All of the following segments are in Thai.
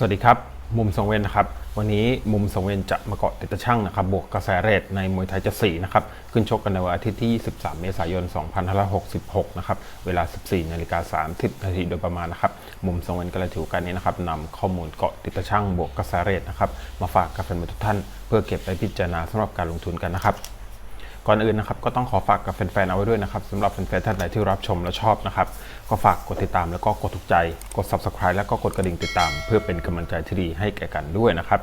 สวัสดีครับ มุมสองเวนนะครับ วันนี้มุมสองเวนจะมาเกาะติดตะช่างนะครับ บวกกระแสเรทในมวยไทยจะ4นะครับ ขึ้นชกกันในวันอาทิตย์ที่23เมษายน 2566 นะครับ เวลา 14 นาฬิกา 30 นาทีโดยประมาณนะครับ มุมสองเวนก็เลยถือโอการนี้นะครับนำข้อมูลเกาะติดตะช่างบวกกระแสเรทนะครับ มาฝากกับแฟนมวยทุกท่าน เพื่อเก็บไปพิจารณาสำหรับการลงทุนกันนะครับ ก่อนอื่นนะครับก็ต้องขอฝากกับแฟนๆเอาไว้ด้วยนะครับสำหรับแฟนๆท่านใดที่รับชมและชอบนะครับก็ฝากกดติดตามแล้วก็กดถูกใจ กด subscribe แล้วก็กดกระดิ่งติดตาม เพื่อเป็นกำลังใจที่ดีให้แก่กันด้วยนะครับ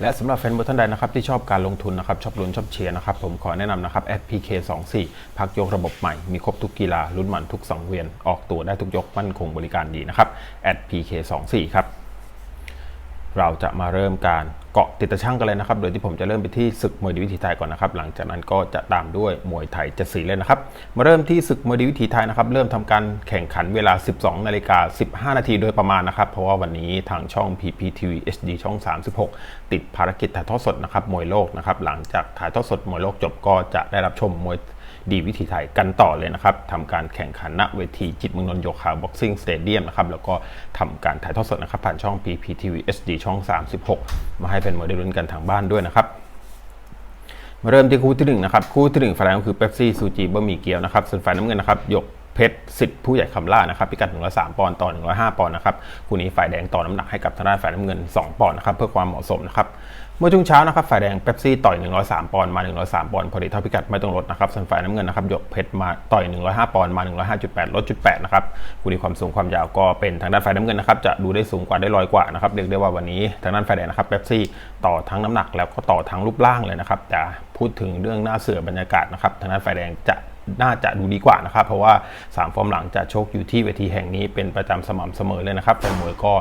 และสำหรับแฟนบอลท่านใดนะครับที่ชอบการลงทุนนะครับชอบลุ้นชอบเชียร์นะครับผมขอแนะนำนะครับ FPK24 พักยกระบบใหม่มีครบทุกกีฬาลุ้นมันทุกสังเวียน ออกตัวได้ทุกยกมั่นคงบริการดีนะครับ FPK24 ครับเราจะมาเริ่มการ เกาะติดตะช่างกันเลยนะครับ โดยที่ผมจะเริ่มไปที่ศึกมวยดีวิถีไทยก่อนนะครับ หลังจากนั้นก็จะตามด้วยมวยไทยจะสีเลยนะครับ มาเริ่มที่ศึกมวยดีวิถีไทยนะครับ เริ่มทำการแข่งขันเวลา 12นาฬิกา15 นาทีโดยประมาณนะครับ เพราะว่าวันนี้ทางช่อง PPTV HD ช่อง 36 ติดภารกิจถ่ายทอดสดนะครับ มวยโลกนะครับ หลังจากถ่ายทอดสดมวยโลกจบก็จะได้รับชมมวย ดีวิถีไทยกันต่อเลยนะครับทำการแข่งขันณเวทีจิตเมืองนนโยคะบ็อกซิ่งสเตเดียมนะครับแล้วก็ทำการถ่ายทอดสดนะครับผ่านช่อง PPTV HD ช่อง 36 มาให้เป็นมวยได้ลุ้นกันทางบ้านด้วยนะครับมาเริ่มที่คู่ที่หนึ่งนะครับ คู่ที่หนึ่งฝ่ายแดงก็คือเป๊ปซี่ซูจิบะหมี่เกี๊ยวนะครับส่วนฝ่ายน้ำเงินนะครับยกเพชรสิทธิ์ผู้ใหญ่คำล่านะครับพิกัด 103 ปอนด์ต่อ 105 ปอนด์นะครับคู่นี้ฝ่ายแดงต่อน้ำหนักให้กับทางด้านฝ่ายน้ำเงิน 2 ปอนด์นะครับเพื่อความเหมาะสมนะครับ เมื่อช่วงเช้านะครับฝ่ายแดงเป๊ปซี่ต่อย 103 ปอนด์มา 103 ปอนด์พอดีเท่าพิกัดไม่ต้องลดนะครับส่วนฝ่ายน้ำเงินนะครับยกเพชรมาต่อย 105 ปอนด์มา 105.8 ลดจุด8นะครับคู่นี้ความสูงความยาวก็เป็นทางด้านฝ่ายน้ำเงินนะครับจะดูได้สูงกว่าได้ลอยกว่านะครับเรียกได้ว่าวันนี้ทางด้านฝ่ายแดงนะครับเป๊ปซี่ต่อทั้งน้ำหนักแล้วก็ต่อทั้งรูปร่างเลยนะครับแต่พูดถึงเรื่องหน้าเสือบรรยากาศนะครับทางด้านฝ่ายแดงจะ น่าจะดูดีกว่านะครับ เพราะว่า 3 ฟอร์มหลังจะชกอยู่ที่เวทีแห่งนี้เป็นประจำสม่ำเสมอเลยนะครับแฟนมวยก็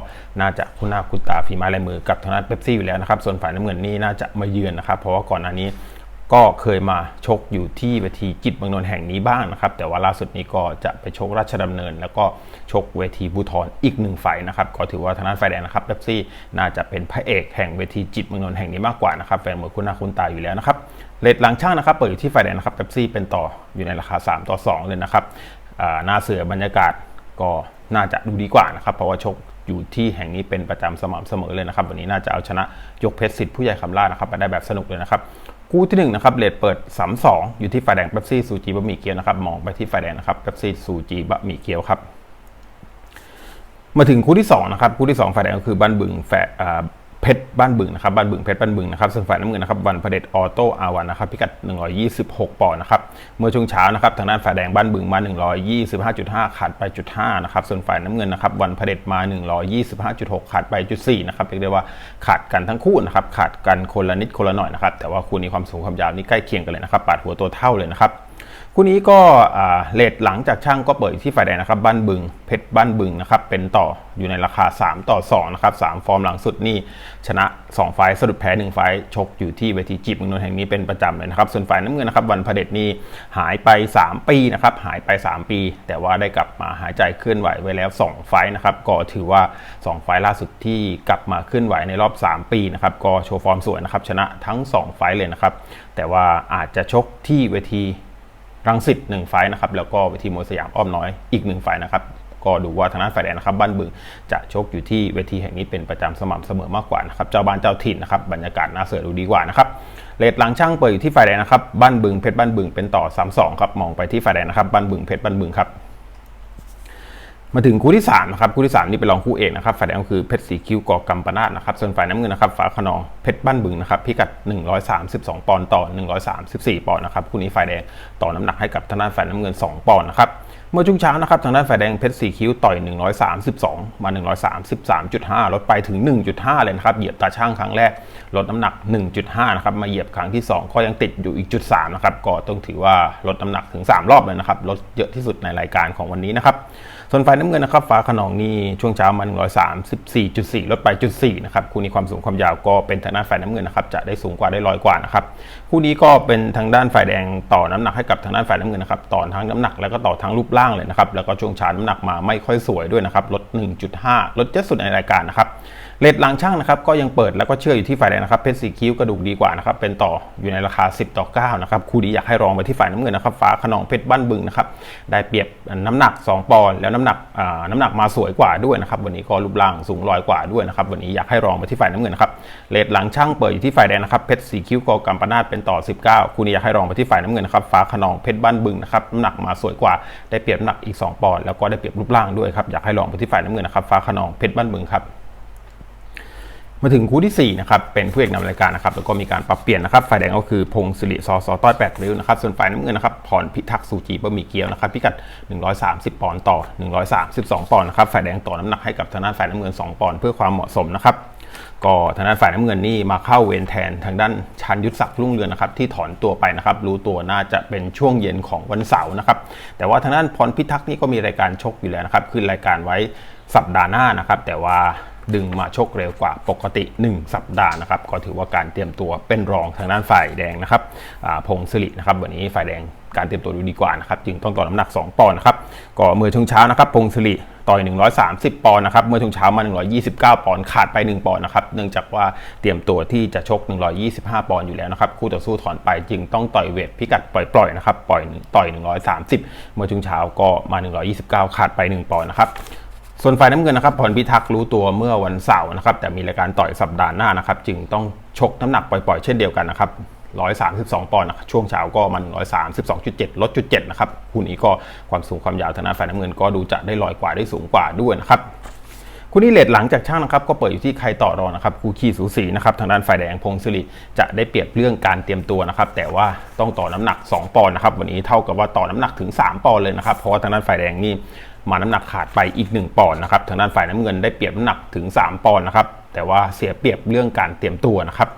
น่าจะคุณหน้าคุณตาฝีไม้ลายมือกับทางด้านเป๊ปซี่อยู่แล้วนะครับส่วนฝ่ายน้ำเงินนี่น่าจะมาเยือนนะครับเพราะว่าก่อนหน้านี้ ก็เคยมาชกอยู่ที่เวทีจิตรเมืองนนท์แห่งนี้บ้างนะครับ แต่ว่าล่าสุดนี้ก็จะไปชกราชดำเนิน แล้วก็ชกเวทีบูทอนอีกหนึ่งไฟนะครับ ก็ถือว่าทางด้านฝ่ายแดงนะครับเป๊ปซี่น่าจะเป็นพระเอกแห่งเวทีจิตรเมืองนนท์แห่งนี้มากกว่านะครับแฟนมวยคุ้นหน้าคุ้นตาอยู่แล้วนะครับเลทหลังช่างนะครับเปิดอยู่ที่ฝ่ายแดงนะครับเป๊ปซี่เป็นต่ออยู่ในราคา 3 ต่อ 2 เลยนะครับหน้าเสือบรรยากาศก็น่าจะดูดีกว่านะครับเพราะว่าชก อยู่ที่แห่งนี้เป็นประจำสม่ำเสมอเลยนะครับ วันนี้น่าจะเอาชนะยกเพชรสิทธิ์ผู้ใหญ่คำล่านะครับมาได้แบบสนุกเลยนะครับคู่ที่1นนะครับเลทเปิด 3-2 อยู่ที่ฝ่ายแดงเป๊ปซี่ซูจีบะหมี่เกี๊ยวนะครับมองไปที่ฝ่ายแดงนะครับเป๊ปซี่ซูจีบะหมี่เกี๊ยวครับมาถึงคู่ที่2นะครับคู่ที่2ฝ่ายแดงก็คือบ้านบึงแฝ เพชรบ้านบึงนะครับบ้านบึงเพชรบ้านบึงนะครับส่วนฝ่ายน้ำเงินนะครับวันพเดชออโต้อาวันนะครับพิกัด 126 ปอนด์นะครับเมื่อช่วงเช้านะครับทางด้านฝ่ายแดงบ้านบึงมา 125.5 ขาดไปจุด5นะครับส่วนฝ่ายน้ำเงินนะครับวันพเดชมา 125.6 ขาดไปจุด4นะครับเรียกได้ว่าขาดกันทั้งคู่นะครับขาดกันคนละนิดคนละหน่อยนะครับแต่ว่าคู่นี้ความสูงความยาวนี่ใกล้เคียงกันเลยนะครับปาดหัวตัวเท่าเลยนะครับ คู่นี้ก็เลทหลังจากช่างก็เปิดที่ฝ่ายแดงนะครับบ้านบึงเพชรบ้านบึงนะครับเป็นต่ออยู่ในราคา 3 ต่อ2นะครับ3ฟอร์มหลังสุดนี่ชนะ 2 ไฟสะดุดแพ้ 1 ไฟชกอยู่ที่เวทีจีบเมืองนนท์แห่งนี้เป็นประจำเลยนะครับส่วนฝ่ายน้ำเงินนะครับวันพเดชนี่หายไป 3 ปีนะครับหายไป 3 ปี แต่ว่าได้กลับมาหายใจเคลื่อนไหวไว้แล้ว 2 ไฟนะครับก็ถือว่า 2 ไฟล่าสุดที่กลับมาเคลื่อนไหวในรอบ 3 ปีนะครับก็โชว์ฟอร์มสวยนะครับชนะทั้ง 2 ไฟเลยนะครับแต่ว่าอาจจะชกที่เวที รังสิตหนึ่งไฟนะครับแล้วก็เวทีมวยสยามอ้อมน้อยอีกหนึ่งไฟนะครับก็ดูว่าทางด้านฝ่ายแดงนะครับบ้านบึงจะชกอยู่ที่เวทีแห่งนี้เป็นประจำสม่ำเสมอมากกว่านะครับเจ้าบ้านเจ้าถิ่นนะครับบรรยากาศน่าเสือดูดีกว่านะครับเลทหลังช่างเปิดอยู่ที่ฝ่ายแดงนะครับบ้านบึงเพชรบ้านบึงเป็นต่อ 3-2ครับมองไปที่ฝ่ายแดงนะครับบ้านบึงเพชรบ้านบึงครับ มาถึงคู่ที่3นะครับคู่ที่3นี่เป็นรองคู่เอกนะครับฝ่ายแดงคือเพชรสีคิ้วกอกัมปนาตนะครับส่วนฝ่ายน้ำเงินนะครับฟ้าขนองเพชรบ้านบึงนะครับพิกัด 132 ปอนด์ต่อ 134 ปอนด์นะครับคู่นี้ฝ่ายแดงต่อน้ำหนักให้กับทางด้านฝ่ายน้ำเงิน 2 ปอนด์นะครับเมื่อช่วงเช้านะครับทางด้านฝ่ายแดงเพชรสีคิ้วต่อย 132 มา 133.5 ลดไปถึง 1.5 เลยนะครับเหยียบตาช่างครั้งแรกลดน้ำหนัก 1.5 นะครับมาเหยียบครั้งที่ 2 ก็ยังติดอยู่อีกจุด3นะครับก็ต้องถือว่าลดน้ำหนักถึง 3 รอบเลยนะครับลดเยอะที่สุดในรายการของวันนี้นะครับ ส่วนฝ่ายน้ำเงินนะครับฟ้าขนองนี่ช่วงเช้ามา134.4 ลดไปจุด4นะครับคู่นี้ความสูงความยาวก็เป็นทางด้านฝ่ายน้ำเงินนะครับจะได้สูงกว่าได้ลอยกว่านะครับคู่นี้ก็เป็นทางด้านฝ่ายแดงต่อน้ำหนักให้กับทางด้านฝ่ายน้ำเงินนะครับต่อทั้งน้ำหนักแล้วก็ต่อทั้งรูปร่างเลยนะครับแล้วก็ช่วงเช้าน้ำหนักมาไม่ค่อยสวยด้วยนะครับลด 1.5 ลดเยอะสุดในรายการนะครับ เลทหลังช่างนะครับก็ยังเปิดแล้วก็เชื่ออยู่ที่ฝ่ายแดงนะครับเพชรสีคิ้วกระดูกดีกว่านะครับเป็นต่ออยู่ในราคา 10 ต่อ9นะครับคู่ดีอยากให้รองไปที่ฝ่ายน้ำเงินนะครับฟ้าขนองเพชรบ้านบึงนะครับได้เปรียบน้ำหนัก 2 ปอนด์แล้วน้ำหนักน้ำหนักมาสวยกว่าด้วยนะครับวันนี้ก็รูปร่างสูงลอยกว่าด้วยนะครับวันนี้อยากให้รองไปที่ฝ่ายน้ำเงินนะครับเลทหลังช่างเปิดอยู่ที่ฝ่ายแดงนะครับเพชรสีคิ้วกอกัมปนาตเป็นต่อ 19 คู่นี้อยากให้รองไปที่ฝ่ายน้ำเงินนะครับฟ้าขนองเพชรบ้านบึงนะครับน้ำหนักมาสวยกว่าได้เปรียบน้ำหนักอีก 2 ปอนด์แล้วก็ได้เปรียบรูปร่างด้วยครับอยากให้รองไปที่ฝ่ายน้ำเงินนะครับฟ้าขนองเพชรบ้านบึงครับ มาถึงคู่ที่4นะครับเป็นผู้เอกนำรายการนะครับแล้วก็มีการปรับเปลี่ยนนะครับฝ่ายแดงก็คือพงศิริซอซอต้อย8ริ้วนะครับส่วนฝ่ายน้ำเงินนะครับพรพิทักษ์สูจีบะหมี่เกี๊ยวนะครับพิกัด 130 ปอนด์ต่อ 132 ปอนด์นะครับฝ่ายแดงต่อน้ำหนักให้กับทางด้านฝ่ายน้ำเงิน 2 ปอนด์เพื่อความเหมาะสมนะครับก็ทางด้านฝ่ายน้ำเงินนี่มาเข้าเวรแทนทางด้านชันยุทธศักดิ์รุ่งเรืองนะครับที่ถอนตัวไปนะครับรู้ตัวน่าจะเป็นช่วงเย็นของวันเสาร์นะครับแต่ว่าทางด้านพรพิทักษ์นี่ก็มีรายการชกอยู่แล้วนะครับขึ้นรายการไว้สัปดาห์หน้านะครับแต่ว่า ดึงมาชกเร็วกว่าปกติ 1 สัปดาห์นะครับ ก็ถือว่าการเตรียมตัวเป็นรองทางด้านฝ่ายแดงนะครับพงศิรินะครับวันนี้ฝ่ายแดงการเตรียมตัวดูดีกว่านะครับจึงต้องต่อน้ำหนัก 2 ปอนด์นะครับก็เมื่อช่วงเช้านะครับพงศิริต่อย 130 ปอนด์นะครับ เมื่อช่วงเช้ามา 129 ปอนด์ ขาดไป 1 ปอนด์นะครับ เนื่องจากว่าเตรียมตัวที่จะชก 125 ปอนด์อยู่แล้วนะครับ คู่ต่อสู้ถอนไปจึงต้องต่อยเวทพิกัดปล่อยๆนะครับ ปล่อยต่อย 130 เมื่อช่วงเช้าก็มา 129 ขาดไป 1 ปอนด์นะครับ ส่วนฝ่ายน้ำเงินนะครับพรพิทักษ์รู้ตัวเมื่อวันเสาร์นะครับแต่มีรายการต่อยสัปดาห์หน้านะครับจึงต้องชกน้ำหนักปล่อยๆ เช่นเดียวกันนะครับ132 ปอนด์นะครับช่วงเช้าก็มัน 132.7 ลดจุด7นะครับคู่นี้ก็ความสูงความยาวทางด้านฝ่ายน้ำเงินก็ดูจะได้ลอยกว่าได้สูงกว่าด้วยนะครับคู่นี้เลทหลังจากช่างนะครับก็เปิดอยู่ที่ใครต่อรอนะครับคู่ขี้สูสีนะครับทางด้านฝ่ายแดงพงศิริจะได้เปรียบเรื่องการเตรียมตัวนะครับแต่ว่าต้องต่อน้ำหนัก 2 ปอนด์นะครับวันนี้เท่ากับว่าต่อน้ำหนักถึง 3 ปอนด์เลยนะครับเพราะว่าทางด้านฝ่ายแดงนี่ มาน้ำหนักขาดไปอีก 1 ปอนด์นะครับทางด้านฝ่ายน้ำเงินได้เปรียบน้ำหนักถึง 3 ปอนด์นะครับแต่ว่าเสียเปรียบเรื่องการเตรียมตัวนะครับ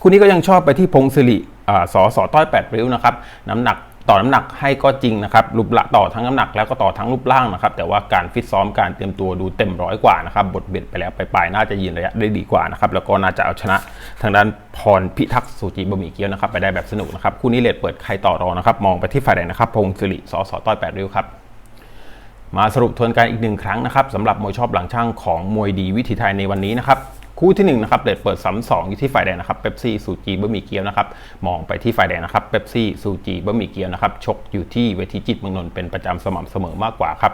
คู่นี้ก็ยังชอบไปที่พงศิริอสอสอต้อย8ริ้วนะครับน้ำหนักต่อน้ำหนักให้ก็จริงนะครับรูปละต่อทั้งน้ำหนักแล้วก็ต่อทั้งรูปร่างนะครับ แต่ว่าการฟิตซ้อมการเตรียมตัวดูเต็มร้อยกว่านะครับ บทเบียดไปแล้วไปปลายน่าจะยืนระยะได้ดีกว่านะครับ แล้วก็น่าจะเอาชนะทางด้านพรพิทักษ์สุจิบะหมี่เกี๊ยวนะครับ ไปได้แบบสนุกนะครับ คู่นี้เลทเปิดใครต่อรองนะครับ มองไปที่ฝ่ายแดงนะครับ พงศิริสอสอต้อย8ริ้วครับ มาสรุปทวนการอีกหนึ่งครั้งนะครับสำหรับมวยชอบหลังช่างของมวยดีวิถีไทยในวันนี้นะครับคู่ที่1นนะครับเดดเปิดซ้ำสองอยู่ที่ฝ่ายแดงนะครับเป๊ปซี่ซูจีบะหมี่เกี๊ยวนะครับมองไปที่ฝ่ายแดงนะครับเป๊ปซี่ซูจีบะหมี่เกี๊ยวนะครับชกอยู่ที่เวทีจิตเมืองนนท์เป็นประจำสม่ำเสมอมากกว่าครับ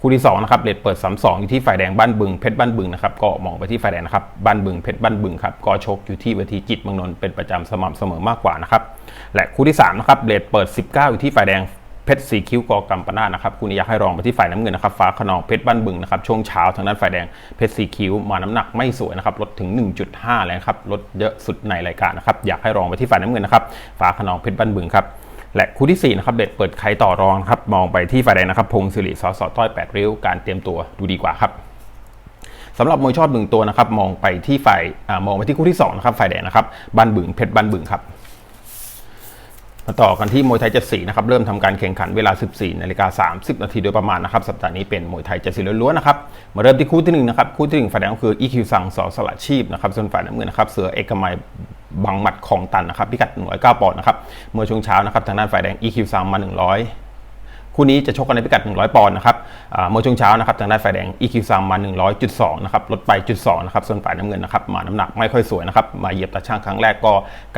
คู่ที่2นะครับเดดเปิดซ้ำสองอยู่ที่ฝ่ายแดงบ้านบึงเพชรบ้านบึงนะครับก็มองไปที่ฝ่ายแดงนะครับบ้านบึงเพชรบ้านบึงครับก็ชกอยู่ที่เวทีจิตเมืองนนท์เป็นประจำสม่ำเสมอมากกว่านะครับและคู่ที่3นะครับเดดเปิด 19 อยู่ที่ฝ่ายแดง เพชรสีคิ้วกอกัมปนาตนะครับคู่นี้อยากให้รองไปที่ฝ่ายน้ำเงินนะครับฟ้าขนองเพชรบ้านบึงนะครับช่วงเช้าทางด้านฝ่ายแดงเพชรสีคิ้วมาน้ำหนักไม่สวยนะครับลดถึง 1.5เลยนะครับลดเยอะสุดในรายการนะครับอยากให้รองไปที่ฝ่ายน้ำเงินนะครับฟ้าขนองเพชรบ้านบึงครับและคู่ที่4นะครับเด็ดเปิดใครต่อรองครับมองไปที่ฝ่ายแดงนะครับพงศิริสอสอต้อย8ริ้วการเตรียมตัวดูดีกว่าครับสำหรับมวยชอบหนึ่งตัวนะครับมองไปที่ฝ่ายอมองไปที่คู่ที่2นะครับฝ่ายแดงนะครับบ้านบึงเพชรบ้านบึงครับ มาต่อกันที่มวยไทยเจ็ดสีนะครับเริ่มทำการแข่งขันเวลา 14นาฬิกา30 นาทีโดยประมาณนะครับสัปดาห์นี้เป็นมวยไทยเจ็ดสีล้วนๆนะครับมาเริ่มที่คู่ที่หนึ่งนะครับคู่ที่หนึ่งฝ่ายแดงก็คืออีคิวสั่งสอสละชีพนะครับส่วนฝ่ายน้ำเงินนะครับเสือเอกมัยบังหมัดของตันนะครับพิกัด109ปอนด์นะครับเมื่อช่วงเช้านะครับทางด้านฝ่ายแดง EQ สั่งมา 100 คู่นี้จะชกกันในพิกัด 100 ปอนด์นะครับเมื่อช่วงเช้านะครับทางด้านฝ่ายแดง EQ ซังมา 100.2 นะครับลดไปจุด2นะครับส่วนฝ่ายน้ำเงินนะครับมาน้ำหนักไม่ค่อยสวยนะครับมาเหยียบตาช่างครั้งแรกก็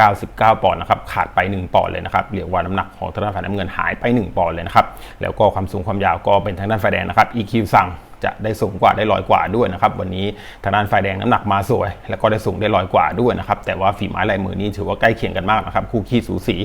99 ปอนด์นะครับขาดไป 1 ปอนด์เลยนะครับเรียกว่าน้ำหนักของทางด้านฝ่ายน้ำเงินหายไป 1 ปอนด์เลยนะครับแล้วก็ความสูงความยาวก็เป็นทางด้านฝ่ายแดงนะครับ EQ ซังจะได้สูงกว่าได้ลอยกว่าด้วยนะครับวันนี้ทางด้านฝ่ายแดงน้ำหนักมาสวย แล้วก็ได้สูงได้ลอยกว่าด้วยนะครับแต่ว่าฝีไม้ลายมือนี่ถือว่าใกล้เคียงกันมากนะครับคู่ขี้สูสี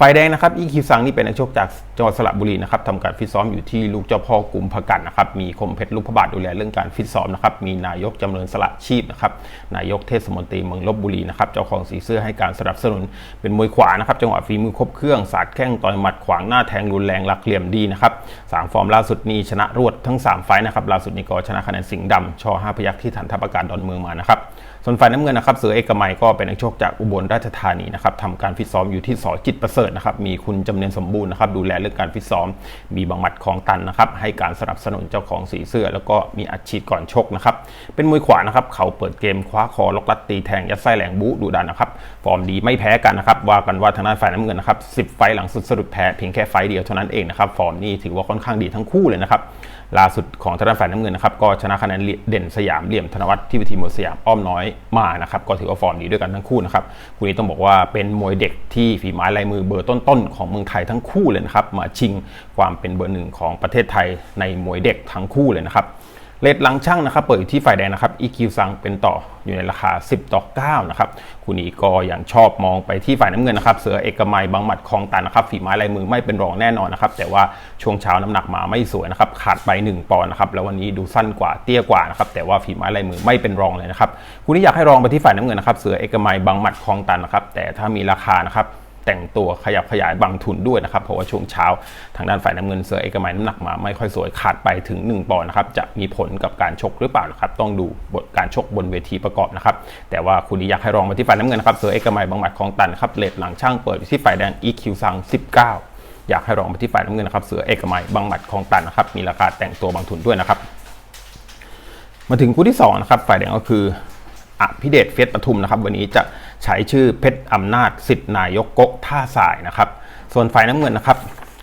ฝ่ายแดงนะครับอีคิวซังนี่เป็นนักชกจากจังหวัดสระบุรีนะครับทำการฟิตซ้อมอยู่ที่ลูกเจ้าพ่อกลุ่มพกันนะครับมีคมเพชรลูกพระบาทดูแลเรื่องการฟิตซ้อมนะครับมีนายกจำเริญสละชีพนะครับนายกเทศมนตรีเมืองลบบุรีนะครับเจ้าของสีเสื้อให้การสนับสนุน เป็นมวยขวานะครับจังหวะฝีมือครบเครื่องสาดแข้งต่อยหมัดขวางหน้าแทงรุนแรงหลักเหลี่ยมดีนะครับสามฟอร์มล่าสุดนี้ชนะรวดทั้ง 3 ไฟนะครับล่าสุดนี้ก็ชนะคะแนนสิงห์ดำชอห้าพยักที่ฐานทัพอากาศดอนเมืองมานะครับส่วนฝ่ายน้ำเงินนะครับเสือเอกมัยก็เป็นนักชกจากอุบลราชธานีนะครับทำการฟิตซ้อมอยู่ที่สอจิตประเสริฐนะครับ มีคุณจำเนียนสมบูรณ์นะครับ ดูแลเรื่องการฟิตซ้อม มีบังหมัดของตันนะครับ ให้การสนับสนุนเจ้าของสีเสื้อ แล้วก็มีอัดฉีดก่อนชกนะครับ เป็นมวยขวานะครับ เขาเปิดเกมคว้าคอล็อกลัดตีแทงยัดไส้แหลงบุดูดันนะครับ ฟอร์มดีไม่แพ้กันนะครับ ว่ากันว่าทางด้านฝ่ายน้ำเงินนะครับสิบไฟหลังสุดสรุปแพ้เพียงแค่ไฟเดียวเท่านั้นเองนะครับ ฟอร์มนี่ถือว่าค่อนข้างดีทั้งคู่เลยนะครับ ล่าสุดของทางด้านฝ่ายน้ำเงินนะครับก็ชนะคะแนนเด่นสยามเหลี่ยมธนวัฒน์ที่วิธีมวยสยามอ้อมน้อยมานะครับก็ถือว่าฟอร์มดีด้วยกันทั้งคู่นะครับคู่นี้ต้องบอกว่าเป็นมวยเด็กที่ฝีไม้ลายมือเบอร์ต้นๆของเมืองไทยทั้งคู่เลยนะครับมาชิงความเป็นเบอร์หนึ่งของประเทศไทยในมวยเด็กทั้งคู่เลยนะครับ เลทหลังช่างนะครับเปิดอยู่ที่ฝ่ายแดงนะครับ EQ ซังเป็นต่ออยู่ในราคา 10 ต่อ 9 นะครับคู่นี้ก็ยังชอบมองไปที่ฝ่ายน้ำเงินนะครับ เสือเอกมัยบางหมัดคลองตันนะครับฝีไม้ลายมือไม่เป็นรองแน่นอนนะครับ แต่ว่าช่วงเช้าน้ำหนักมาไม่สวยนะครับ ขาดไป 1 ปอนด์นะครับ แล้ววันนี้ดูสั้นกว่าเตี้ยกว่านะครับ แต่ว่าฝีไม้ลายมือไม่เป็นรองเลยนะครับคู่นี้อยากให้รองไปที่ฝ่ายน้ำเงินนะครับ เสือเอกมัยบางหมัดคลองตันนะครับ แต่ถ้ามีราคานะครับ แต่งตัวขยับขยายบางทุนด้วยนะครับ เพราะว่าช่วงเช้าทางด้านฝ่ายน้ำเงินเสือเอกมัยน้ำหนักมาไม่ค่อยสวยขาดไปถึง 1ปอนด์นะครับจะมีผลกับการชกหรือเปล่านะครับต้องดูบทการชกบนเวทีประกอบนะครับแต่ว่าคุณอยากให้รองมาที่ฝ่ายน้ำเงินนะครับเสือเอกมัยบางหมัดของตันครับเลทหลังช่างเปิดที่ฝ่ายแดง EQ ซัง19 อยากให้รองมาที่ฝ่ายน้ำเงินนะครับเสือเอกมัยบางหมัดของตันนะครับมีราคาแต่งตัวบางทุนด้วยนะครับมาถึงคู่ที่2นะครับฝ่ายแดงก็คืออภิเดชเฟสปทุมนะครับวันนี้จะ ใช้ชื่อเพชรอำนาจสิทธินายกกกท่าสายนะครับ ส่วนฝ่ายน้ำเงินนะครับ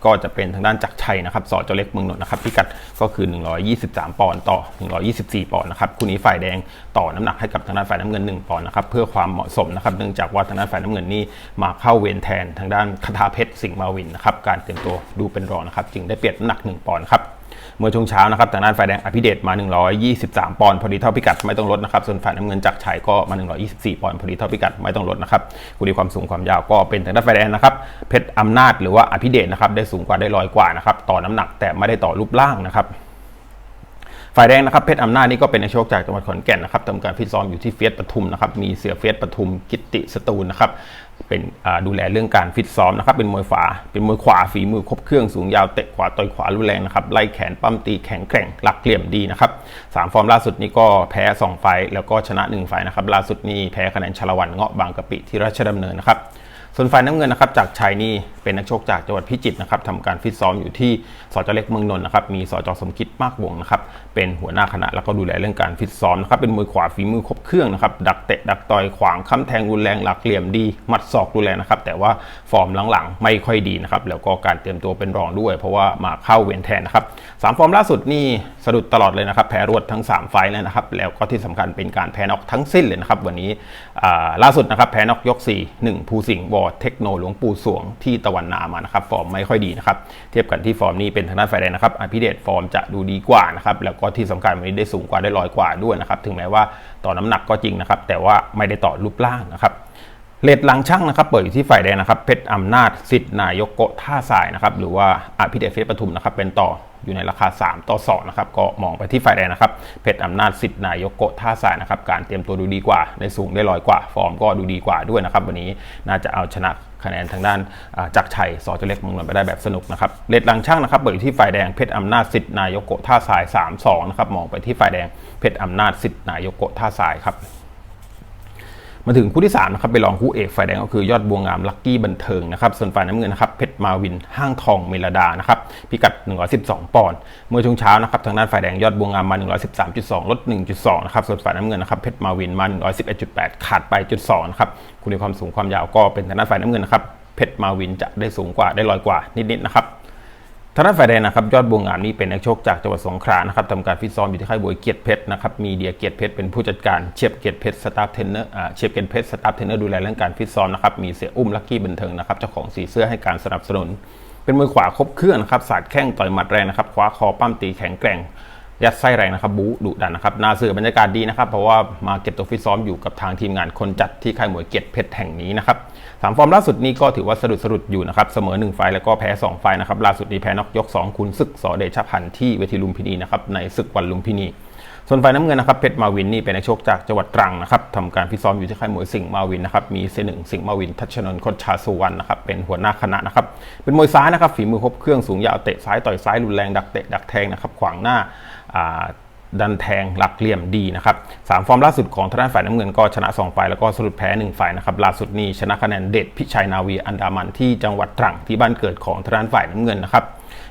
ก็จะเป็นทางด้านจักรชัยนะครับสอเจเล็กเมืองนนท์นะครับพิกัดก็คือ 123 ปอนด์ต่อ 124 ปอนด์นะครับคู่นี้ฝ่ายแดงต่อน้ำหนักให้กับทางด้านฝ่ายน้ำเงิน 1 ปอนด์นะครับเพื่อความเหมาะสมนะครับเนื่องจากว่าทางด้านฝ่ายน้ำเงินนี่มาเข้าเวรแทนทางด้านคาถาเพชรสิงห์มาวินนะครับการเตรียมตัวดูเป็นรองนะครับจึงได้เปรียบน้ำหนัก 1 ปอนด์ครับ เมื่อช่วงเช้านะครับทางด้านฝ่ายแดงอภิเดชมา 123 ปอนด์พอดีเท่าพิกัดไม่ต้องลดนะครับส่วนฝ่ายน้ำเงินจากชัยก็มา 124 ปอนด์พอดีเท่าพิกัดไม่ต้องลดนะครับคู่ดีความสูงความยาวก็เป็นทางด้านฝ่ายแดงนะครับเพชรอำนาจหรือว่าอภิเดชนะครับได้สูงกว่าได้ลอยกว่านะครับต่อน้ำหนักแต่ไม่ได้ต่อรูปร่างนะครับฝ่ายแดงนะครับเพชรอำนาจนี่ก็เป็นนักชกจากจังหวัดขอนแก่นนะครับทำการฟิตซ้อมอยู่ที่เฟียสปทุมนะครับมีเสือเฟียสปทุมกิติสตูลนะครับ เป็นดูแลเรื่องการฟิตซ้อมนะครับเป็นมวยฝาเป็นมวยขวาฝีมือครบเครื่องสูงยาวเตะขวาต่อยขวารุนแรงนะครับไล่แขนปั้มตีแข็งแกร่งหลักเหลี่ยมดีนะครับสามฟอร์มล่าสุดนี้ก็แพ้ 2 ไฟแล้วก็ชนะ 1 ไฟนะครับล่าสุดนี้แพ้คะแนนชลวันเงาะบางกะปิที่ราชดำเนินนะครับส่วนฝ่ายน้ำเงินนะครับจากชายนี่ เป็นนักชกจากจังหวัดพิจิตรนะครับทำการฟิตซ้อมอยู่ที่สจเล็กเมืองนนท์นะครับมีสจสมคิดมากวงนะครับเป็นหัวหน้าคณะแล้วก็ดูแลเรื่องการฟิตซ้อมนะครับเป็นมือขวาฝีมือครบเครื่องนะครับดักเตะดักต่อยขวางค้ำแทงรุนแรงหลักเหลี่ยมดีหมัดศอกรุนแรงนะครับแต่ว่าฟอร์มหลังๆไม่ค่อยดีนะครับแล้วก็การเตรียมตัวเป็นรองด้วย เพราะว่ามาเข้าเวรแทนนะครับสามฟอร์มล่าสุดนี่สะดุดตลอดเลยนะครับแพ้รวดทั้ง 3 ไฟเลยนะครับแล้วก็ที่สำคัญเป็นการแพ้นอกทั้งสิ้นเลยนะครับวันนี้ล่าสุดนะครับแพ้นอกยก 4 1 ภูสิงห์วอร์เทคโนหลวงปู่สวงที่ตะวันนามานะครับฟอร์มไม่ค่อยดีนะครับเทียบกันที่ฟอร์มนี้เป็นทางด้านฝ่ายแดงนะครับอภิเดชฟอร์มจะดูดีกว่านะครับแล้วก็ที่สำคัญวันนี้ได้สูงกว่าได้ลอยกว่าด้วยนะครับถึงแม้ว่าต่อน้ำหนักก็จริงนะครับแต่ว่าไม่ได้ต่อรูปร่างนะครับเลดหลังช่างนะครับเปิดอยู่ที่ฝ่ายแดงนะครับเพชรอำนาจสิทธินายกโกท่าสายนะครับหรือว่าอภิเดชเฟสปทุมนะครับเป็นต่อ อยู่ในราคา 3 ต่อ2นะครับก็มองไปที่ฝ่ายแดงนะครับเพชรอำนาจสิทธิ์นายกโกท่าสายนะครับการเตรียมตัวดูดีกว่าได้สูงได้ลอยกว่า ฟอร์มก็ดูดีกว่าด้วยนะครับวันนี้น่าจะเอาชนะคะแนนทางด้านจักรชัยสอจเล็กมงนนไปได้แบบสนุกนะครับเลดลังช่างนะครับเปิดที่ฝ่ายแดงเพชรอำนาจสิทธิ์นายกโกท่าสาย 3-2นะครับมองไปที่ฝ่ายแดงเพชรอำนาจสิทธิ์นายกโกท่าสายครับ มาถึงคู่ที่3นะครับไปลองคู่เอกฝ่ายแดงก็คือยอดบวงงามลักกี้บันเทิงนะครับส่วนฝ่ายน้ำเงินนะครับเพชรมาวินห้างทองเมลดานะครับพิกัด 112 ปอนด์เมื่อช่วงเช้านะครับทางด้านฝ่ายแดงยอดบวงงามมา 113.2 ลด 1.2 นะครับส่วนฝ่ายน้ำเงินนะครับเพชรมาวินมา 111.8 ขาดไปจุด2นะครับคุณในความสูงความยาวก็เป็นทางด้านฝ่ายน้ำเงินนะครับเพชรมาวินจะได้สูงกว่าได้ลอยกว่านิดๆนะครับ ทางด้านฝ่ายแดงนะครับยอดบวงงามนี้เป็นนักชกจากจังหวัดสงขลานะครับทำการฟิตซ้อมอยู่ที่ค่ายบวยเกียรติเพชรนะครับมีเดียเกียรติเพชรเป็นผู้จัดการเชียบเกียรติเพชรสตาฟเทรนเนอร์เชียบเกียรติเพชรสตาฟเทรนเนอร์ดูแลเรื่องการฟิตซ้อมนะครับมีเสียอุ้มลักกี้บันเทิงนะครับเจ้าของสีเสื้อให้การสนับสนุน เป็นมือขวาครบเครื่องนะครับสาดแข้งต่อยหมัดแรงนะครับคว้าคอปั้มตีแข็งแกร่ง ยัดไส้แรงนะครับบูดุดันนะครับนาเสือบรรยากาศดีนะครับ เพราะว่ามาเก็บตัวฟิตซ้อมอยู่กับทางทีมงานคนจัดที่ค่ายมวยเกียรติเพชรแห่งนี้นะครับสามฟอร์มล่าสุดนี้ก็ถือว่าสะดุดสะดุดอยู่นะครับเสมอ 1 ไฟแล้วก็แพ้ 2 ไฟนะครับล่าสุดนี้แพ้นอกยก 2 คุณศึกสอเดชพันธ์ที่เวทีลุมพินีนะครับในศึกวันลุมพินี ส่วนฝ่ายน้ำเงินนะครับเพชรมาวินนี่เป็นนักชกจากจังหวัดตรังนะครับทำการฟิตซ้อมอยู่ที่ค่ายมวยสิงห์มาวินนะครับมีเซหนึ่งสิงห์มาวิน ทัชนนท์คดชาสุวรรณนะครับเป็นหัวหน้าคณะนะครับเป็นมวยซ้ายนะครับฝีมือครบเครื่องสูงยาวเตะซ้ายต่อยซ้ายรุนแรงดักเตะดักแทงนะครับขวางหน้าดันแทงหลักเหลี่ยมดีนะครับสามฟอร์มล่าสุดของทางด้านฝ่ายน้ำเงินก็ชนะ2ฝ่ายแล้วก็สรุปแพ้1ฝ่ายนะครับล่าสุดนี้ชนะคะแนนเด็ดพิชัยนาวีอันดามันที่จังหวัดตรังที่บ้านเกิดของทางด้านฝ่ายน้ำเงินนะครับ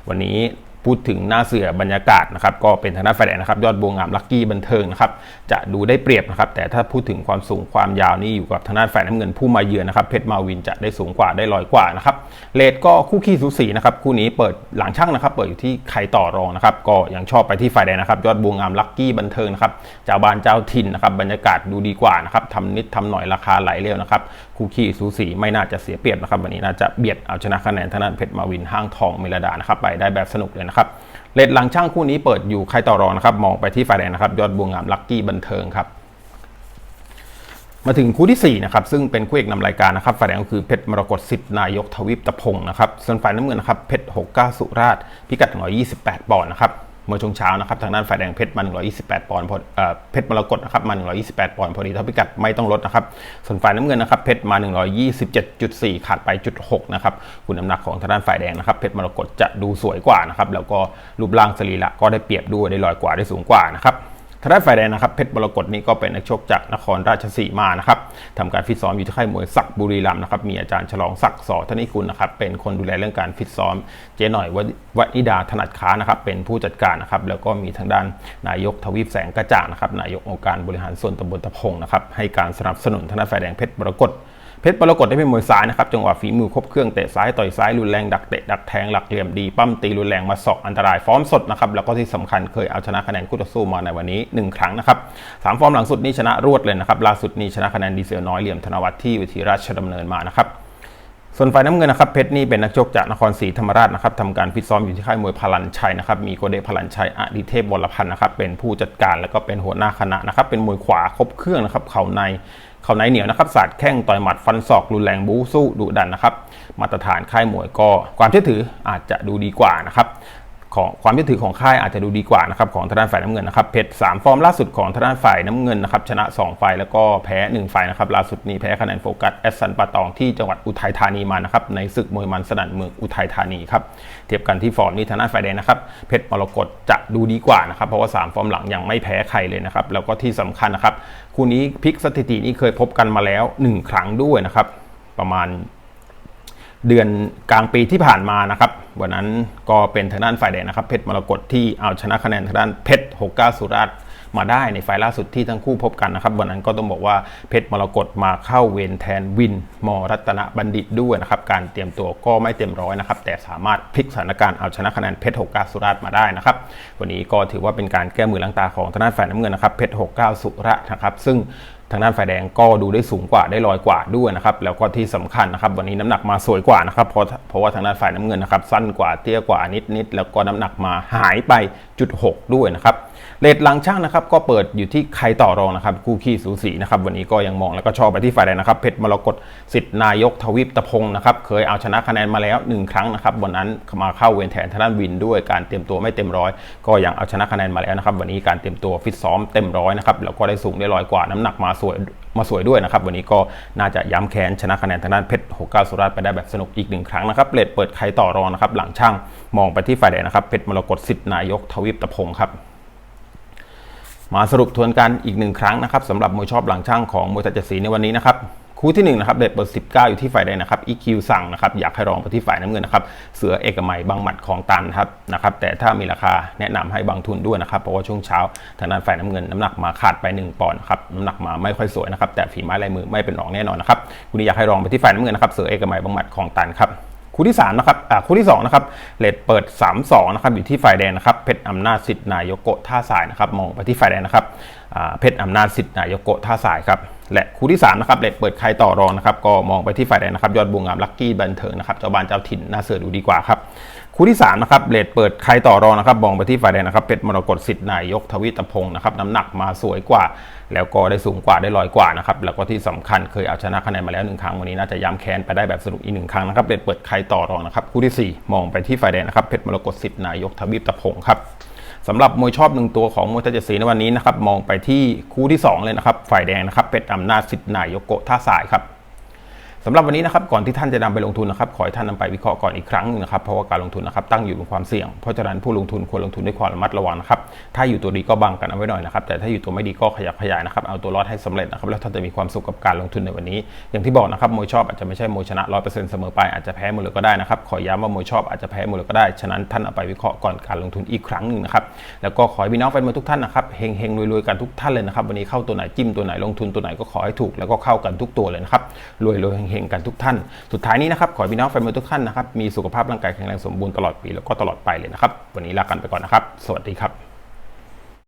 วันนี้ พูดถึงหน้าเสือบรรยากาศนะครับก็เป็นทางด้านฝ่ายแดงนะครับยอดบัวงามลักกี้บันเทิงนะครับจะดูได้เปรียบนะครับแต่ถ้าพูดถึงความสูงความยาวนี่อยู่กับทางด้านฝ่ายน้ำเงินผู้มาเยือนนะครับเพชรมาวินจะได้สูงกว่าได้ลอยกว่านะครับเลทก็คู่ขี้สูสีนะครับคู่นี้เปิดหลังช่างนะครับ เปิดอยู่ที่ใครต่อรองนะครับก็ยังชอบไปที่ฝ่ายแดงนะครับยอดบัวงามลักกี้บันเทิงนะครับเจ้าบ้านเจ้าถิ่นนะครับบรรยากาศดูดีกว่านะครับทำนิดทำหน่อยราคาไหลเร็วนะครับคู่ขี้สูสีไม่น่าจะเสียเปรียบนะครับวันนี้น่าจะเบียดเอาชนะคะแนนทางด้านเพชรมาวินห้างทองเมลดานะครับไปได้แบบสนุกเลยนะครับเลทหลังช่างคู่นี้เปิดอยู่ใครต่อรองนะครับ มองไปที่ฝ่ายแดงนะครับ ยอดบัวงามลักกี้บันเทิงครับ มาถึงคู่ที่4นะครับซึ่งเป็นคู่เอกนำรายการนะครับฝ่ายแดงก็คือเพชรมรกตสิทธิ์นายกทวิปตะพงนะครับส่วนฝ่ายน้ำเงินนะครับเพชร69สุราษฎร์พิกัด128ปอนด์นะครับ เมื่อช่วงเช้านะครับทางด้านฝ่ายแดงเพชรมา128 ปอนด์พอเพชรมรกตนะครับมา128 ปอนด์พอดีเท่าพิกัดไม่ต้องลดนะครับส่วนฝ่ายน้ำเงินนะครับเพชรมา 127.4 ขาดไปจุด6นะครับคุณน้ำหนักของทางด้านฝ่ายแดงนะครับเพชรมรกตจะดูสวยกว่านะครับแล้วก็รูปร่างสรีระก็ได้เปรียบด้วยได้ลอยกว่าได้สูงกว่านะครับ ทางด้านฝ่ายแดงนะครับเพชรบรกตนี่ก็เป็นนักชกจากนครราชสีมานะครับทำการฟิตซ้อมอยู่ที่ค่ายมวยศักดิ์บุรีรัมย์นะครับมีอาจารย์ฉลองศักดิ์สอธนิคุณนะครับเป็นคนดูแลเรื่องการฟิตซ้อม เจ๊หน่อยววันิดาถนัดค้านะครับเป็นผู้จัดการนะครับแล้วก็มีทางด้านนายกทวีปแสงกระจ่างนะครับนายกองค์การบริหารส่วนตำบลตะพงนะครับให้การสนับสนุนทางด้านฝ่ายแดงเพชรบรกต เพชรปรากฏได้เป็นมวยซ้ายนะครับจังหวะฝีมือครบเครื่องเตะซ้ายต่อยซ้ายรุนแรงดักเตะดักแทงหลักเหลี่ยมดีปั้มตีรุนแรงมาสอกอันตรายฟอร์มสดนะครับแล้วก็ที่สำคัญเคยเอาชนะคะแนนคู่ต่อสู้มาในวันนี้ 1 ครั้งนะครับสามฟอร์มหลังสุดนี่ชนะรวดเลยนะครับล่าสุดนี่ชนะคะแนนดีเซลน้อยเหลี่ยมธนวัฒน์ที่วิธีราชดำเนินมานะครับส่วนฝ่ายน้ำเงินนะครับเพชรนี่เป็นนักชกจากนครศรีธรรมราชนะครับทำการฟิตซ้อมอยู่ที่ค่ายมวยพลันชัยนะครับมีโกเดพลันชัยอดิเทพบรพันธ์นะครับเป็นผู้จัดการแล้วก็เป็นหัวหน้าคณะนะครับเป็นมวยขวาครบเครื่องนะครับเข่าใน เข่าในเหนียวนะครับสาดแข้งต่อยหมัดฟันศอกรุนแรงบู๊สู้ดุดันนะครับ มาตรฐานค่ายมวยก็ความเชื่อถืออาจจะดูดีกว่านะครับ ของความเชื่อถือของค่ายอาจจะดูดีกว่านะครับของทางด้านฝ่ายน้ำเงินนะครับเพชรสามฟอร์มล่าสุดของทางด้านฝ่ายน้ำเงินนะครับชนะ 2 ไฟแล้วก็แพ้ 1 ไฟนะครับล่าสุดนี้แพ้คะแนนโฟกัสแอสซันปาตองที่จังหวัดอุทัยธานีมานะครับในศึกมวยมันสนั่นเมืองอุทัยธานีครับเทียบกันที่ฟอร์มนี้ทางด้านฝ่ายแดงนะครับเพชรมรกตจะดูดีกว่านะครับเพราะว่า 3 ฟอร์มหลังยังไม่แพ้ใครเลยนะครับแล้วก็ที่สำคัญนะครับคู่นี้พลิกสถิตินี้เคยพบกันมาแล้ว 1 ครั้งด้วยนะครับประมาณ เดือนกลางปีที่ผ่านมานะครับ วันนั้นก็เป็นทางด้านฝ่ายแดงนะครับเพชรมรกตที่เอาชนะคะแนนทางด้านเพชร69 สุราษฎร์ มาได้ในไฟล์ล่าสุดที่ทั้งคู่พบกันนะครับวันนั้นก็ต้องบอกว่าเพชรมรกตมาเข้าเวรแทนวินมรัตนบัณฑิตด้วยนะครับการเตรียมตัวก็ไม่เต็มร้อยนะครับแต่สามารถพลิกสถานการณ์เอาชนะคะแนนเพชร69 สุราษฎร์มาได้นะครับวันนี้ก็ถือว่าเป็นการแก้มือล้างตาของทางด้านฝ่ายน้ำเงินนะครับเพชร69 สุราษฎร์นะครับซึ่งทางด้านฝ่ายแดงก็ดูได้สูงกว่าได้ลอยกว่าด้วยนะครับแล้วก็ที่สำคัญนะครับวันนี้น้ำหนักมาสวยกว่านะครับเพราะเพราะว่าทางด้านฝ่ายน้ำเงินนะครับสั้นกว่าเตี้ยกว่านิดนิดแล้วก็น้ำหนักมาหายไปจุด6ด้วยนะครับ เลทหลังช่างนะครับก็เปิดอยู่ที่ใครต่อรองนะครับคู่ขี้สูสีนะครับวันนี้ก็ยังมองแล้วก็ชอบไปที่ฝ่ายแดงนะครับเพชรมรกตสิทธินายกทวิปตะพงนะครับเคยเอาชนะคะแนนมาแล้ว 1 ครั้งนะครับวันนั้นมาเข้าเวรแทนทางด้านวินด้วยการเตรียมตัวไม่เต็มร้อยก็ยังเอาชนะคะแนนมาแล้วนะครับวันนี้การเตรียมตัวฟิตซ้อมเต็มร้อยนะครับแล้วก็ได้สูงได้ลอยกว่าน้ำหนักมาสวยมาสวยด้วยนะครับวันนี้ก็น่าจะย้ำแค้นชนะคะแนนทางด้านเพชร69สุราษฎร์ไปได้แบบสนุกอีกหนึ่งครั้งนะครับเลดเปิดใครต่อรองนะครับหลังช่างมองไปที่ฝ่ายแดงนะครับเพชรมรกตสิทธินายกทวิปตะพงครับ มาสรุปทวนกันอีกหนึ่งครั้งนะครับสำหรับมวยชอบหลังช่างของมวยไทยเจ็ดสีในวันนี้นะครับคู่ที่1นนะครับเด็ดเปิด19 อยู่ที่ฝ่ายใดนะครับ EQ สั่งนะครับอยากให้รองไปที่ฝ่ายน้ำเงินนะครับเสือเอกมัยบางหมัดของตันครับนะครับแต่ถ้ามีราคาแนะนำให้บางทุนด้วยนะครับเพราะว่าช่วงเช้าทางด้านฝ่ายน้ำเงินน้ำหนักมาขาดไป 1 ปอนด์ครับน้ำหนักมาไม่ค่อยสวยนะครับแต่ฝีไม้ลายมือไม่เป็นรองแน่นอนนะครับคุณนี้อยากให้รองไปที่ฝ่ายน้ำเงินนะครับเสือเอกมัยบางหมัดของตันครับ คู่ที่3นะครับอ่าคู่ที่2นะครับเลทเปิด 3-2นะครับอยู่ที่ฝ่ายแดงนะครับเพชรอำนาจสิทธิ์นายกโกะท่าสายนะครับมองไปที่ฝ่ายแดงนะครับอ่าเพชรอำนาจสิทธิ์นายกโกะท่าสายครับและคู่ที่3นะครับเลทเปิดใครต่อรองนะครับก็มองไปที่ฝ่ายแดงนะครับยอดบวงงามลักกี้บันเทิงนะครับเจ้าบ้านเจ้าถิ่นน่าเสือดูดีกว่าครับ คู่ที่3นะครับเลดเปิดใครต่อรองนะครับมองไปที่ฝ่ายแดงนะครับเพชรมรกตสิทธิ์นายกทวิตพงศ์นะครับน้ำหนักมาสวยกว่า แล้วก็ได้สูงกว่าได้ลอยกว่านะครับแล้วก็ที่สำคัญเคยเอาชนะคะแนนมาแล้วหนึ่งครั้งวันนี้น่าจะย้ำแค้นไปได้แบบสนุกอีกหนึ่งครั้งนะครับเลดเปิดใครต่อรองนะครับคู่ที่ 4 มองไปที่ฝ่ายแดงนะครับเพชรมรกตสิทธิ์นายกทวีตพงศ์ครับสำหรับมวยชอบหนึ่งตัวของมวยทยเจ็ดสีในวันนี้นะครับมองไปที่คู่ที่ 2 เลยนะครับฝ่ายแดงนะครับเพชรอำนาจสิทธิ์นายกโกท่าสายครับ สำหรับวันนี้นะครับก่อนที่ท่านจะนำไปลงทุนนะครับขอให้ท่านนำไปวิเคราะห์ก่อนอีกครั้งหนึงนะครับเพราะว่าการลงทุนนะครับตั้งอยู่บนความเสี่ยง เพราะฉะนั้นผู้ลงทุนควรลงทุนด้วยความระมัดระวังนะครับถ้าอยู่ตัวดีก็บังกันเอาไว้หน่อยนะครับแต่ถ้าอยู่ตัวไม่ดีก็ขยับขยายนะครับเอาตัวรอดให้สำเร็จนะครับแล้วท่านจะมีความสุขกับการลงทุนในวันนี้ อย่างที่บอกนะครับมวยชอบอาจจะไม่ใช่มวยชนะร้อยเปอร์เซ็นต์เสมอไปอาจจะแพ้หมดเลยก็ได้นะครับขอย้ำว่ามวยชอบอาจจะแพ้หมดเลยก็ได้ฉะนั้นท่านเอาไปวิเคราะห์ก่อนการลงทุนอีกครั้งหนึ่งนะครับแล้วก็ขอให้พี่น้องแฟนมวยทุกท่านนะครับเฮงเฮงๆรวยๆกันทุกท่านเลยนะครับวันนี้เข้าตัวไหนจิ้มตัวไหนลงทุนตัวไหนก็ขอให้ถูกแล้วก็เข้ากันทุกตัวเลยนะครับรวยๆเฮงๆกันทุกท่าน สุดท้ายนี้นะครับขอพี่น้องแฟนมวยทุกท่านนะครับมีสุขภาพร่างกายแข็งแรงสมบูรณ์ตลอดปีแล้วก็ตลอดไปเลยนะครับวันนี้ลากันไปก่อนนะครับ สวัสดีครับ